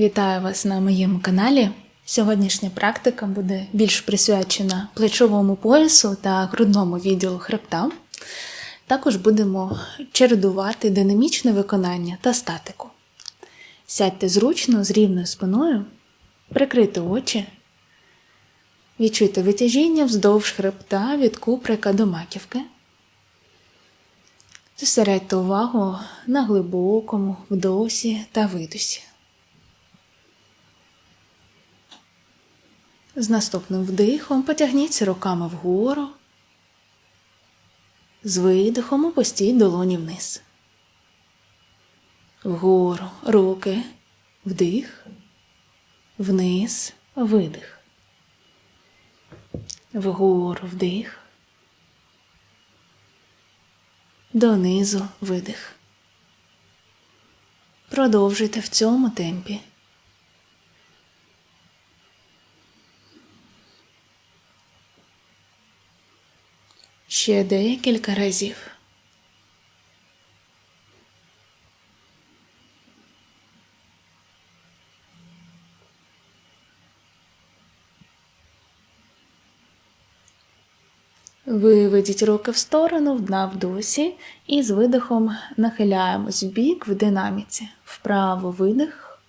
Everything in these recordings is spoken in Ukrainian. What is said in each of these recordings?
Вітаю вас на моєму каналі. Сьогоднішня практика буде більш присвячена плечовому поясу та грудному відділу хребта. Також будемо чередувати динамічне виконання та статику. Сядьте зручно з рівною спиною, прикрийте очі, відчуйте витяжіння вздовж хребта від куприка до маківки. Зосередьте увагу на глибокому вдосі та видосі. З наступним вдихом потягніться руками вгору. З видихом опустіть долоні вниз. Вгору руки, вдих, вниз, видих. Вгору вдих. Донизу видих. Продовжуйте в цьому темпі. Ще декілька разів. Виведіть руки в сторону, дна в досі і з видихом нахиляємось в бік в динаміці. Вправо видих,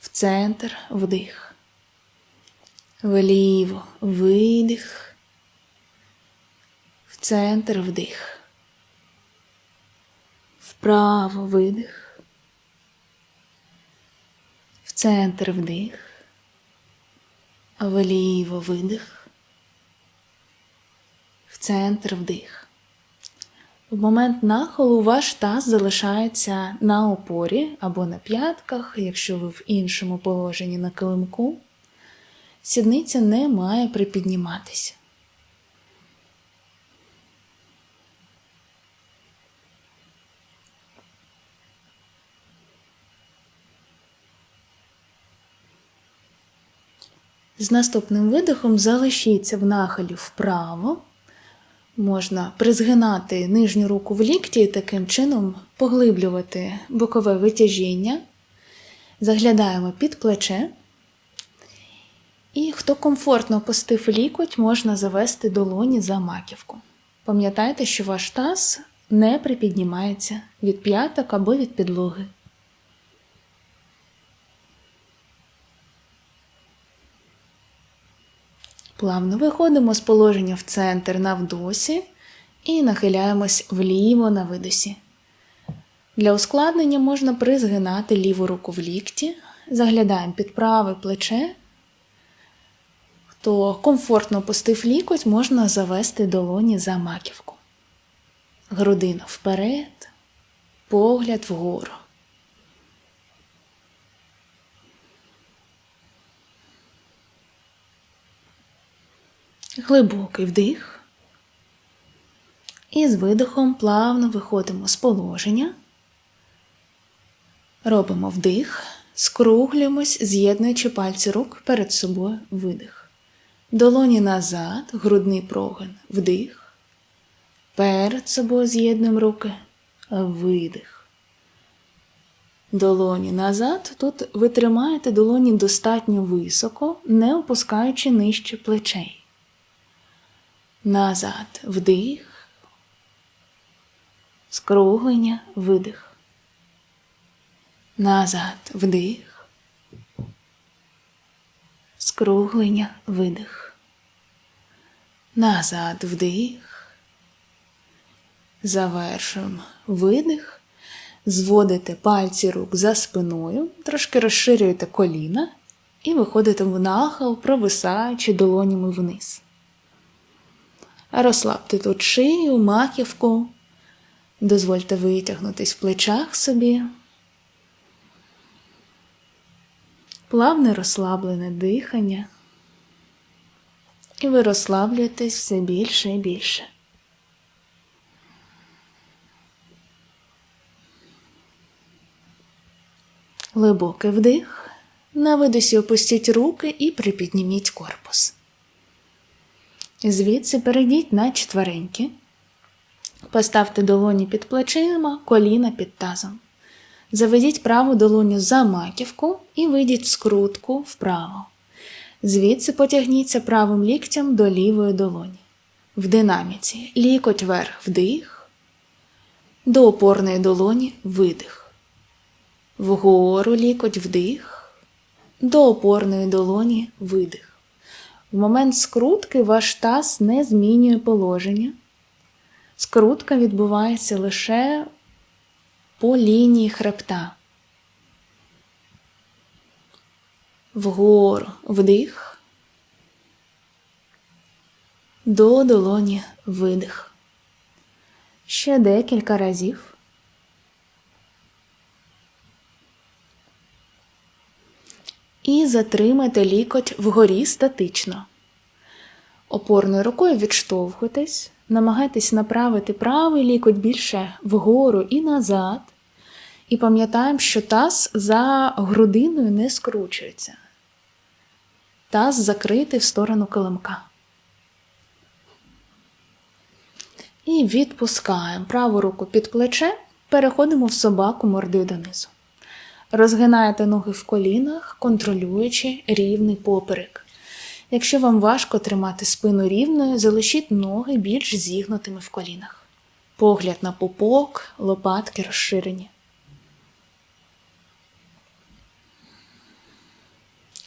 в центр вдих. Вліво видих, центр вдих. Вправо видих, в центр вдих, вліво видих в центр вдих. В момент нахилу ваш таз залишається на опорі або на п'ятках, якщо ви в іншому положенні на килимку. Сідниця не має припідніматися. З наступним видихом залишіться в нахилі вправо. Можна призгинати нижню руку в лікті і таким чином поглиблювати бокове витяжіння. Заглядаємо під плече. І хто комфортно постив лікоть, можна завести долоні за маківку. Пам'ятайте, що ваш таз не припіднімається від п'яток або від підлоги. Плавно виходимо з положення в центр на вдосі і нахиляємось вліво на видосі. Для ускладнення можна призгинати ліву руку в лікті, заглядаємо під праве плече. Хто комфортно пустив лікоть, можна завести долоні за маківку. Грудина вперед, погляд вгору. Глибокий вдих. І з видихом плавно виходимо з положення. Робимо вдих, скруглюємось, з'єднуючи пальці рук перед собою видих. Долоні назад, грудний прогин, вдих. Перед собою з'єднуємо руки, видих. Долоні назад. Тут ви тримаєте долоні достатньо високо, не опускаючи нижче плечей. Назад вдих, скруглення, видих. Назад вдих, скруглення, видих. Назад вдих. Завершуємо видих. Зводите пальці рук за спиною, трошки розширюєте коліна і виходите в нахил, провисаючи долонями вниз. Розслабте тут шию, маківку. Дозвольте витягнутись в плечах собі. Плавне розслаблене дихання. І ви розслаблюєтесь все більше і більше. Глибокий вдих. На видосі опустіть руки і припідніміть корпус. Звідси перейдіть на четвереньки. Поставте долоні під плечима, коліна під тазом. Заведіть праву долоню за маківку і вийдіть скрутку вправо. Звідси потягніться правим ліктем до лівої долоні. В динаміці лікоть вверх вдих, до опорної долоні видих. Вгору лікоть вдих, до опорної долоні видих. В момент скрутки ваш таз не змінює положення. Скрутка відбувається лише по лінії хребта. Вгору вдих, до долоні видих. Ще декілька разів. І затримайте лікоть вгорі статично. Опорною рукою відштовхуйтесь, намагайтесь направити правий лікоть більше вгору і назад. І пам'ятаємо, що таз за грудиною не скручується. Таз закритий в сторону килимка. І відпускаємо праву руку під плече, переходимо в собаку мордою донизу. Розгинаєте ноги в колінах, контролюючи рівний поперек. Якщо вам важко тримати спину рівною, залишіть ноги більш зігнутими в колінах. Погляд на пупок, лопатки розширені.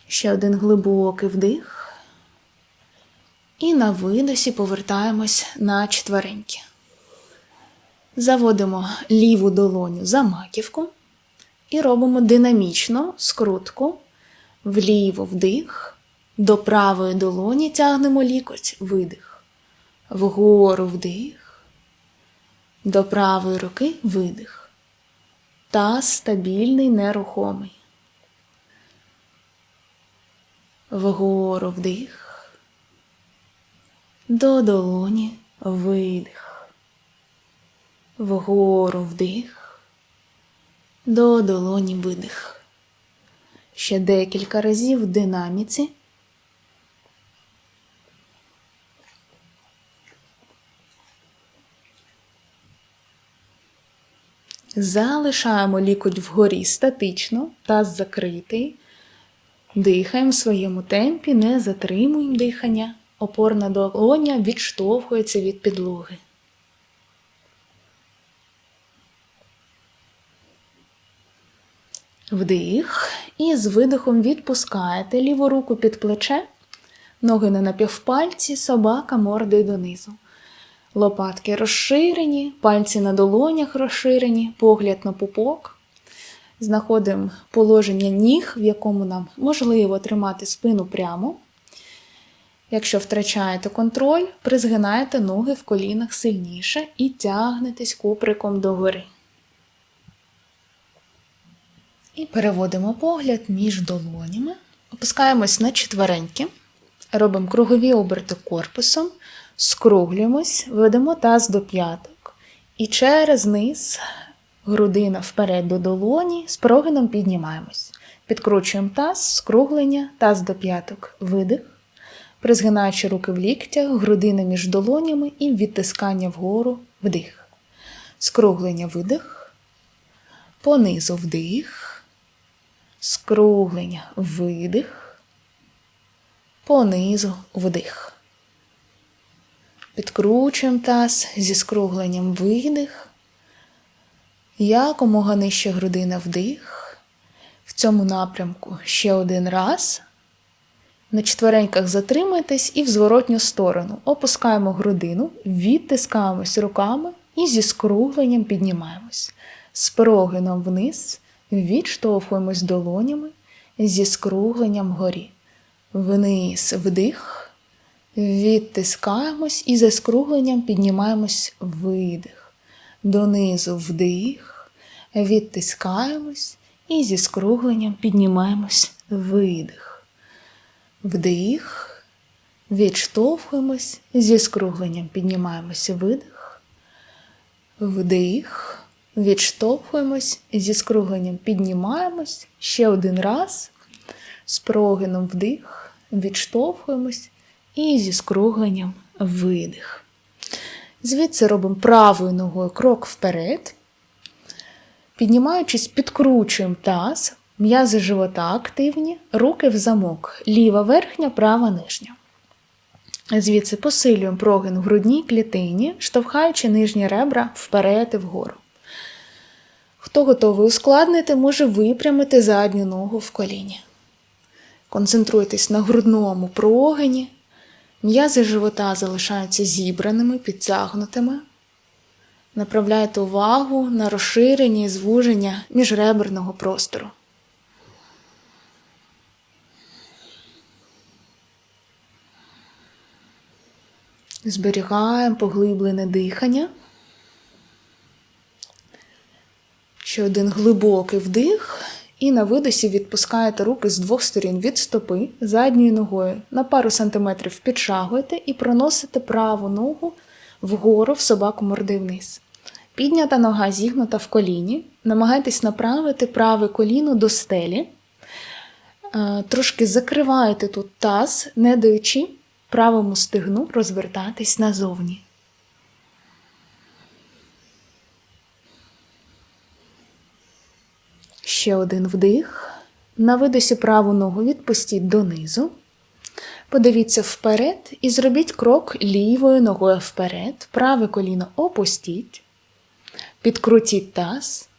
Ще один глибокий вдих. І на видосі повертаємось на четвереньки. Заводимо ліву долоню за маківку і робимо динамічно скрутку вліво вдих, до правої долоні тягнемо лікоть, видих, вгору вдих, до правої руки видих. Таз стабільний, нерухомий. Вгору вдих. До долоні видих. Вгору вдих. До долоні видих. Ще декілька разів в динаміці. Залишаємо лікоть вгорі статично, таз закритий. Дихаємо в своєму темпі, не затримуємо дихання. Опорна долоня відштовхується від підлоги. Вдих. І з видихом відпускаєте ліву руку під плече, ноги на напівпальці, собака мордою донизу. Лопатки розширені, пальці на долонях розширені, погляд на пупок. Знаходимо положення ніг, в якому нам можливо тримати спину прямо. Якщо втрачаєте контроль, призгинаєте ноги в колінах сильніше і тягнетесь куприком догори. І переводимо погляд між долонями. Опускаємось на четвереньки, робимо кругові оберти корпусом, скруглюємось, ведемо таз до п'яток. І через низ грудина вперед до долоні, з прогином піднімаємось. Підкручуємо таз, скруглення, таз до п'яток, видих. Призгинаючи руки в ліктях, грудина між долонями і відтискання вгору вдих. Скруглення видих. Понизу вдих. Скруглення видих. Понизу вдих. Підкручуємо таз зі скругленням видих. Якомога нижче грудина вдих. В цьому напрямку ще один раз. На четвереньках затримайтесь і в зворотню сторону. Опускаємо грудину, відтискаємось руками і зі скругленням піднімаємось. З прогином вниз, відштовхуємось долонями зі скругленням вгорі. Вниз вдих, відтискаємось і за скругленням піднімаємось видих. Донизу вдих, відтискаємось і зі скругленням піднімаємось видих. Вдих, відштовхуємось, зі скругленням піднімаємося видих. Вдих, відштовхуємось, зі скругленням піднімаємось. Ще один раз. З прогином вдих, відштовхуємось і зі скругленням видих. Звідси робимо правою ногою крок вперед. Піднімаючись, підкручуємо таз, м'язи живота активні, руки в замок, ліва верхня, права нижня. Звідси посилюємо прогин в грудній клітині, штовхаючи нижні ребра вперед і вгору. Хто готовий ускладнити, може випрямити задню ногу в коліні. Концентруйтесь на грудному прогині. М'язи живота залишаються зібраними, підтягнутими. Направляйте увагу на розширення і звуження міжреберного простору. Зберігаємо поглиблене дихання. Ще один глибокий вдих. І на видосі відпускаєте руки з двох сторін від стопи задньою ногою на пару сантиметрів підшагуєте і проносите праву ногу вгору в собаку морди вниз. Піднята нога зігнута в коліні. Намагайтесь направити праве коліно до стелі. Е, Трошки закриваєте тут таз, не даючи правому стегну розвертатись назовні. Ще один вдих. На видосі праву ногу відпустіть донизу. Подивіться вперед і зробіть крок лівою ногою вперед. Праве коліно опустіть. Підкрутіть таз.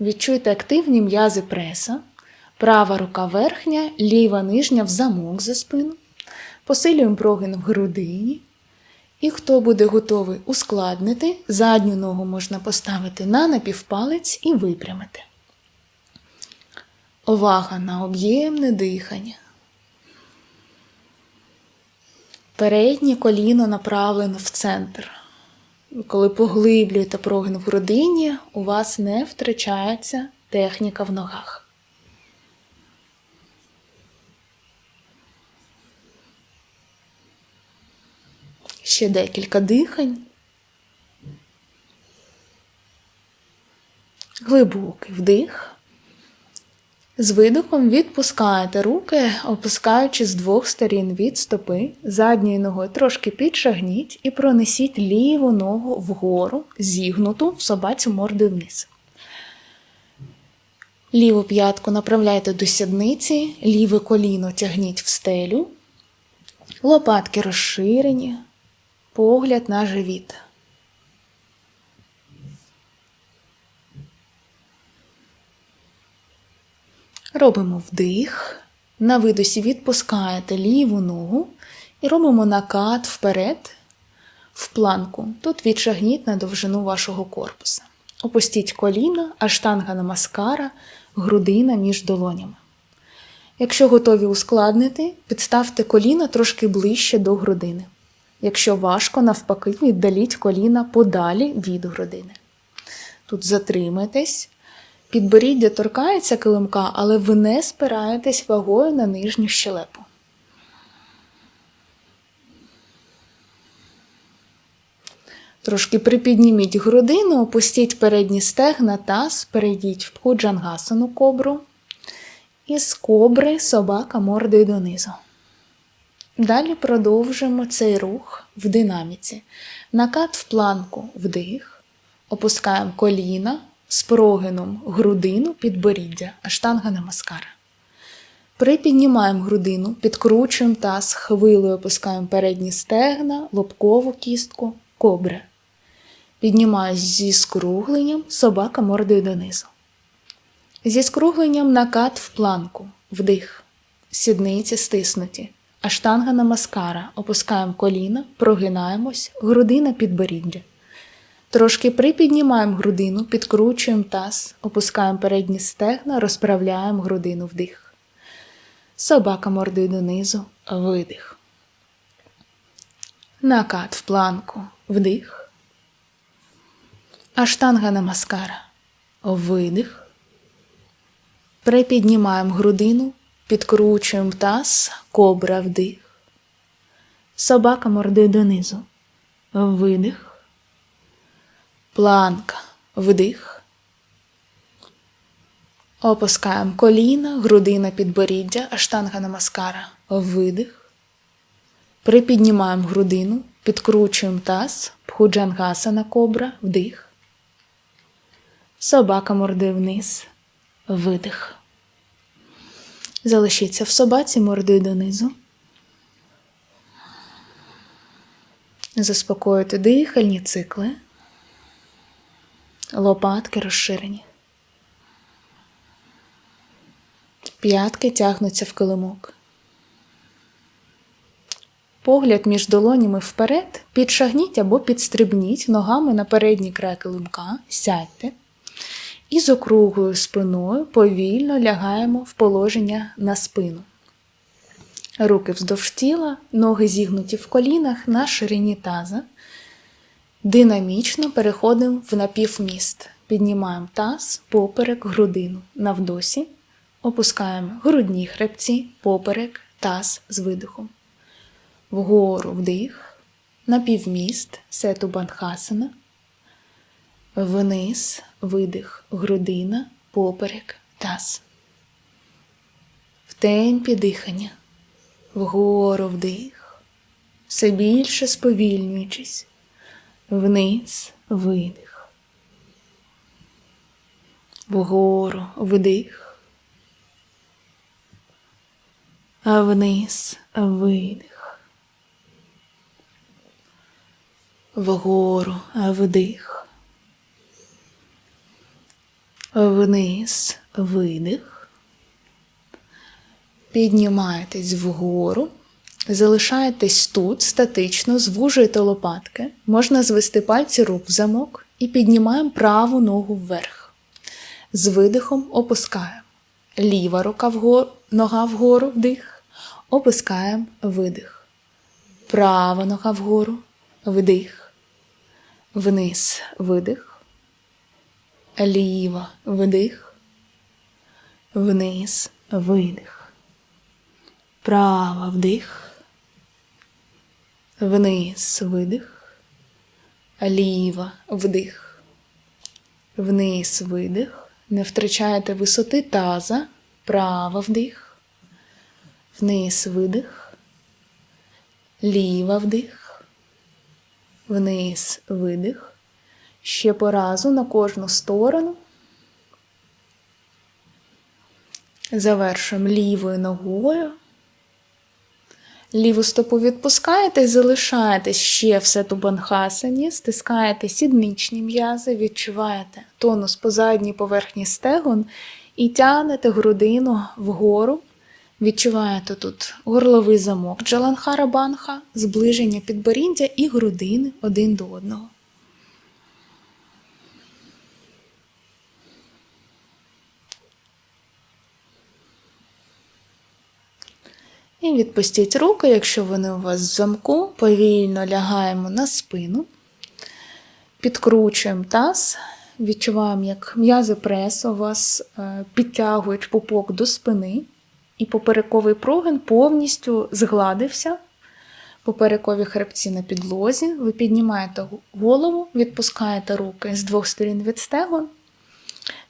Відчуйте активні м'язи преса. Права рука верхня, ліва нижня в замок за спину. Посилюємо прогин в грудині. І хто буде готовий ускладнити, задню ногу можна поставити на напівпалець і випрямити. Увага на об'ємне дихання. Переднє коліно направлено в центр. Коли поглиблюєте прогин в грудині, у вас не втрачається техніка в ногах. Ще декілька дихань. Глибокий вдих. З видихом відпускаєте руки, опускаючи з двох сторін від стопи, задньою ногою трошки підшагніть і пронесіть ліву ногу вгору, зігнуту в собацю морди вниз. Ліву п'ятку направляйте до сідниці, ліве коліно тягніть в стелю, лопатки розширені, погляд на живіт. Робимо вдих. На видосі відпускаєте ліву ногу і робимо накат вперед в планку. Тут відшагніть на довжину вашого корпуса. Опустіть коліна, аштанга на маскара, грудина між долонями. Якщо готові ускладнити, підставте коліна трошки ближче до грудини. Якщо важко, навпаки, віддаліть коліна подалі від грудини. Тут затримайтесь. Підборіддя торкається килимка, але ви не спираєтесь вагою на нижню щелепу. Трошки припідніміть грудину, опустіть передні стегна, таз, перейдіть в пхуджангасану кобру. І з кобри собака мордою донизу. Далі продовжуємо цей рух в динаміці. Накат в планку вдих, опускаємо коліна з прогином грудину підборіддя, аштанга на маскара. Припіднімаємо грудину, підкручуємо таз, хвилею опускаємо передні стегна, лобкову кістку, кобра. Піднімаюсь зі скругленням, собака мордою донизу. Зі скругленням накат в планку, вдих, сідниці стиснуті, аштанга на маскара, опускаємо коліна, прогинаємось, грудина підборіддя. Трошки припіднімаємо грудину, підкручуємо таз, опускаємо передні стегна, розправляємо грудину вдих. Собака мордою донизу, видих. Накат в планку, вдих. Аштанга на маскара, видих. Припіднімаємо грудину, підкручуємо таз, кобра вдих. Собака мордою донизу, видих. Планка. Вдих. Опускаємо коліна, грудина підборіддя, аштанга на маскара. Видих. Припіднімаємо грудину, підкручуємо таз, пхуджангасана кобра, вдих. Собака морди вниз. Видих. Залишіться в собаці морди донизу. Заспокоїти дихальні цикли. Лопатки розширені. П'ятки тягнуться в килимок. Погляд між долонями вперед, підшагніть або підстрибніть ногами на передній край килимка, сядьте. І з округлою спиною повільно лягаємо в положення на спину. Руки вздовж тіла, ноги зігнуті в колінах на ширині таза. Динамічно переходимо в напівміст. Піднімаємо таз, поперек, грудину навдосі. Опускаємо грудні хребці, поперек, таз з видихом. Вгору вдих, напівміст, сету банхасана. Вниз, видих, грудина, поперек, таз. В темпі дихання. Вгору вдих, все більше сповільнюючись. Вниз видих. Вгору вдих. Вниз видих. Вгору вдих. Вниз видих. Піднімаєтесь вгору. Залишаєтесь тут статично, звужуєте лопатки. Можна звести пальці рук в замок і піднімаємо праву ногу вверх. З видихом опускаємо. Ліва рука вгору, нога вгору, вдих. Опускаємо видих. Права нога вгору, вдих. Вниз видих. Ліва вдих. Вниз видих. Права вдих. Вниз видих. Ліва вдих. Вниз видих. Не втрачаєте висоти таза. Права вдих. Вниз видих. Ліва вдих. Вниз видих. Ще по разу на кожну сторону. Завершуємо лівою ногою. Ліву стопу відпускаєте і залишаєте ще все тубанхасані, стискаєте сідничні м'язи, відчуваєте тонус по задній поверхні стегон і тягнете грудину вгору. Відчуваєте тут горловий замок Джаланхара банха, зближення підборіддя і грудини один до одного. І відпустіть руки, якщо вони у вас в замку, повільно лягаємо на спину, підкручуємо таз, відчуваємо, як м'язи пресу у вас е, підтягують пупок до спини, і поперековий прогин повністю згладився. Поперекові хребці на підлозі. Ви піднімаєте голову, відпускаєте руки з двох сторін від стегон,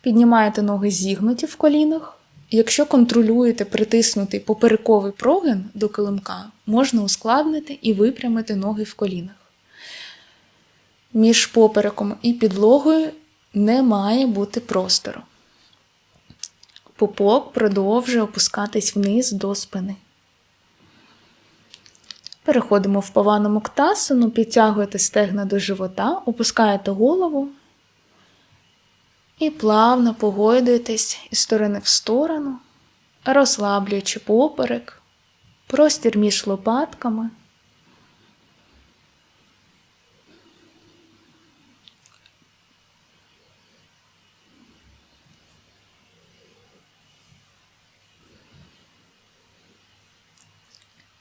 піднімаєте ноги зігнуті в колінах. Якщо контролюєте притиснутий поперековий прогин до килимка, можна ускладнити і випрямити ноги в колінах. Між попереком і підлогою не має бути простору. Пупок продовжує опускатись вниз до спини. Переходимо в павану муктасану, підтягуєте стегна до живота, опускаєте голову і плавно погойдуєтесь із сторони в сторону, розслаблюючи поперек, простір між лопатками.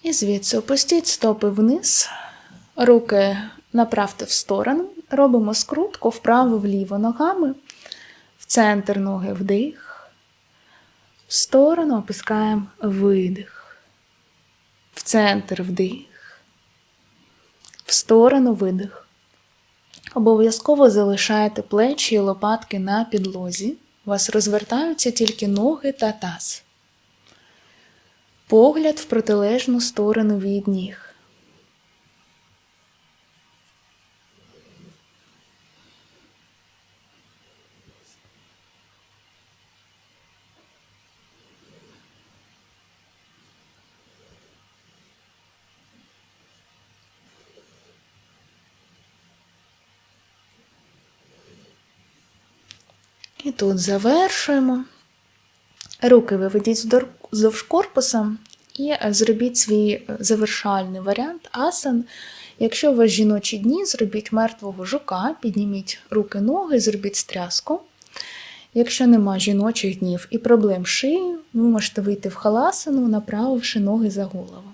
І звідси опустіть стопи вниз, руки направте в сторону, робимо скрутку вправо-вліво ногами, центр ноги вдих, в сторону опускаємо видих, в центр вдих, в сторону видих. Обов'язково залишайте плечі і лопатки на підлозі. У вас розвертаються тільки ноги та таз. Погляд в протилежну сторону від ніг. І тут завершуємо. Руки виведіть вздовж корпуса і е, зробіть свій е, завершальний варіант асан. Якщо у вас жіночі дні, зробіть мертвого жука, підніміть руки, ноги, зробіть стряску. Якщо нема жіночих днів і проблем з шиєю, ви можете вийти в халасану, направивши ноги за голову.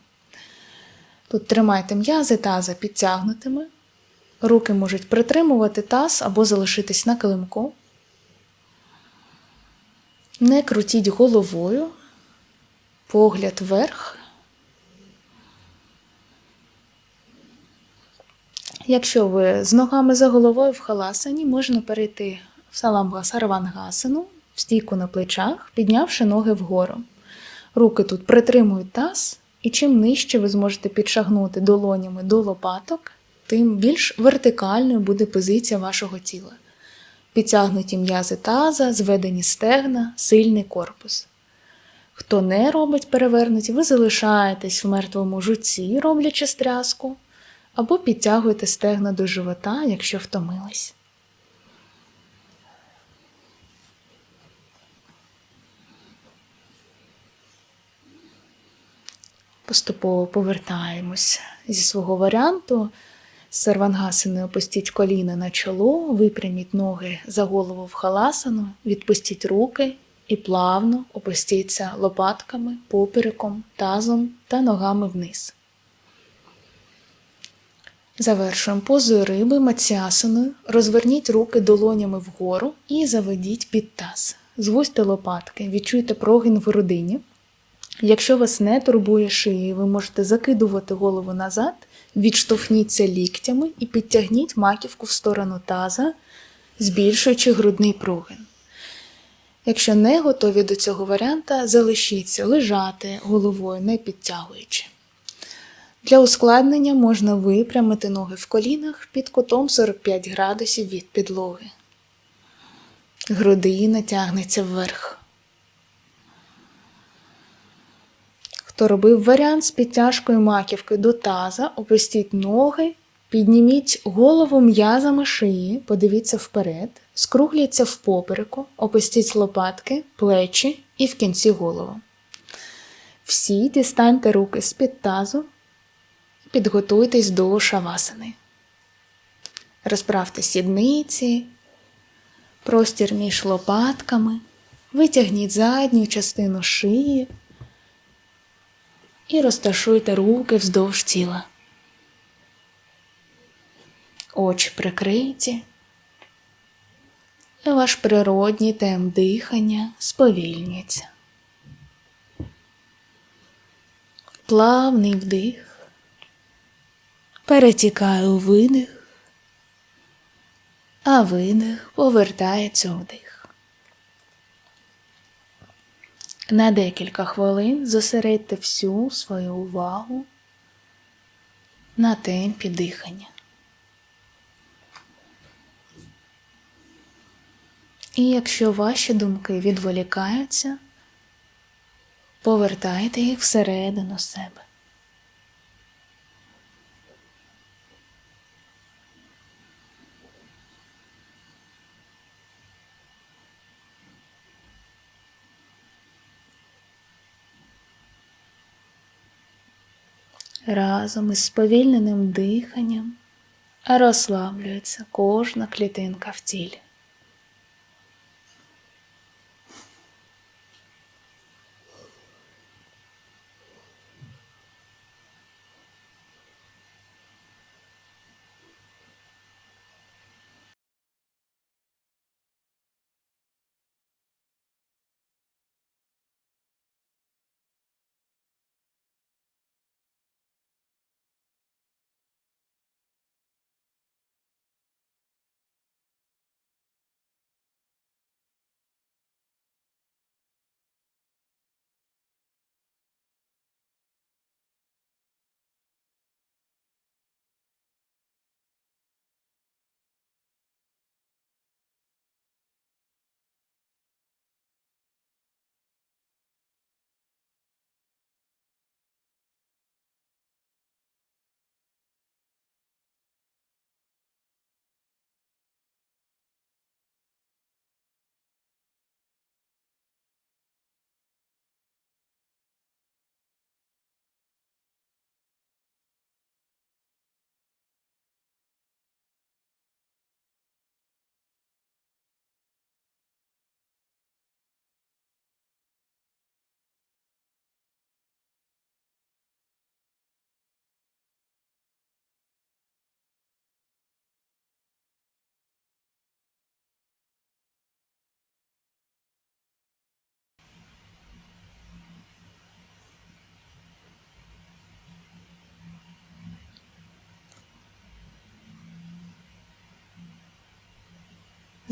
Тут тримайте м'язи таза підтягнутими. Руки можуть притримувати таз або залишитись на килимку. Не крутіть головою, погляд вверх. Якщо ви з ногами за головою в халасані, можна перейти в саламга сарвангасану, в стійку на плечах, піднявши ноги вгору. Руки тут притримують таз, і чим нижче ви зможете підшагнути долонями до лопаток, тим більш вертикальною буде позиція вашого тіла. Підтягнуті м'язи таза, зведені стегна, сильний корпус. Хто не робить перевернуті, ви залишаєтесь в мертвому жуці, роблячи стряску, або підтягуєте стегна до живота, якщо втомились. Поступово повертаємось зі свого варіанту. З опустіть коліна на чоло, випряміть ноги за голову в халасану, відпустіть руки і плавно опустіться лопатками, попереком, тазом та ногами вниз. Завершуємо позою риби маціасаною. Розверніть руки долонями вгору і заведіть під таз. Звузьте лопатки, відчуйте прогин в грудині. Якщо вас не турбує шиї, ви можете закидувати голову назад, відштовхніться ліктями і підтягніть маківку в сторону таза, збільшуючи грудний прогин. Якщо не готові до цього варіанта, залишіться лежати головою, не підтягуючи. Для ускладнення можна випрямити ноги в колінах під кутом 45 градусів від підлоги. Грудина тягнеться вверх. Хто робив варіант з підтяжкою маківки до таза, опустіть ноги, підніміть голову м'язами шиї, подивіться вперед, скругляться в попереку, опустіть лопатки, плечі і в кінці голову. Всі дістаньте руки з-під тазу, підготуйтесь до шавасани. Розправте сідниці, простір між лопатками, витягніть задню частину шиї і розташуйте руки вздовж тіла. Очі прикриті. Ваш природній темп дихання сповільнюється. Плавний вдих. Перетікає у видих, а видих повертається вдих. На декілька хвилин зосередьте всю свою увагу на темпі дихання. І якщо ваші думки відволікаються, повертайте їх всередину себе. Разом із сповільненим диханням розслаблюється кожна клітинка в тілі.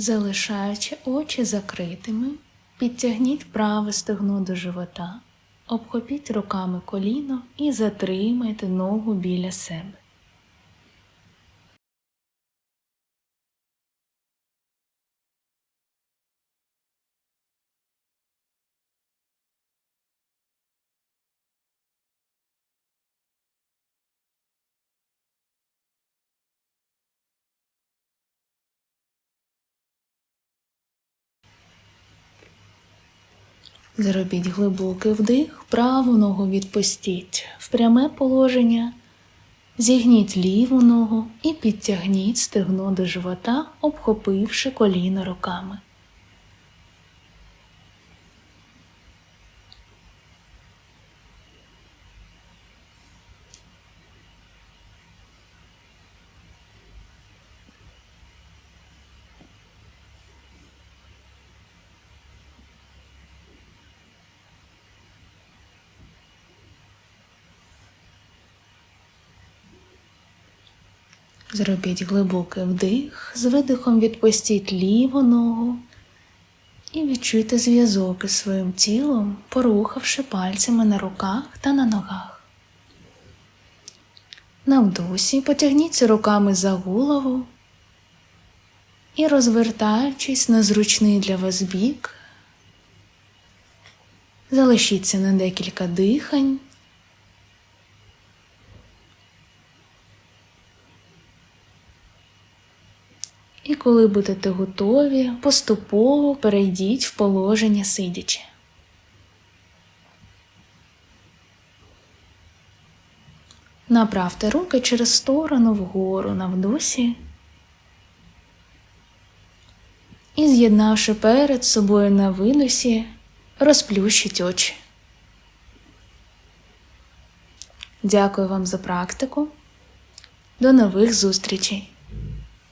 Залишаючи очі закритими, підтягніть праве стегно до живота, обхопіть руками коліно і затримайте ногу біля себе. Зробіть глибокий вдих, праву ногу відпустіть в пряме положення. Зігніть ліву ногу і підтягніть стегно до живота, обхопивши коліно руками. Зробіть глибокий вдих, з видихом відпустіть ліву ногу і відчуйте зв'язок із своїм тілом, порухавши пальцями на руках та на ногах. На вдосі потягніться руками за голову і, розвертаючись на зручний для вас бік, залишіться на декілька дихань. Коли будете готові, поступово перейдіть в положення сидячи. Направте руки через сторону вгору на вдосі і, з'єднавши перед собою на видосі, розплющіть очі. Дякую вам за практику. До нових зустрічей!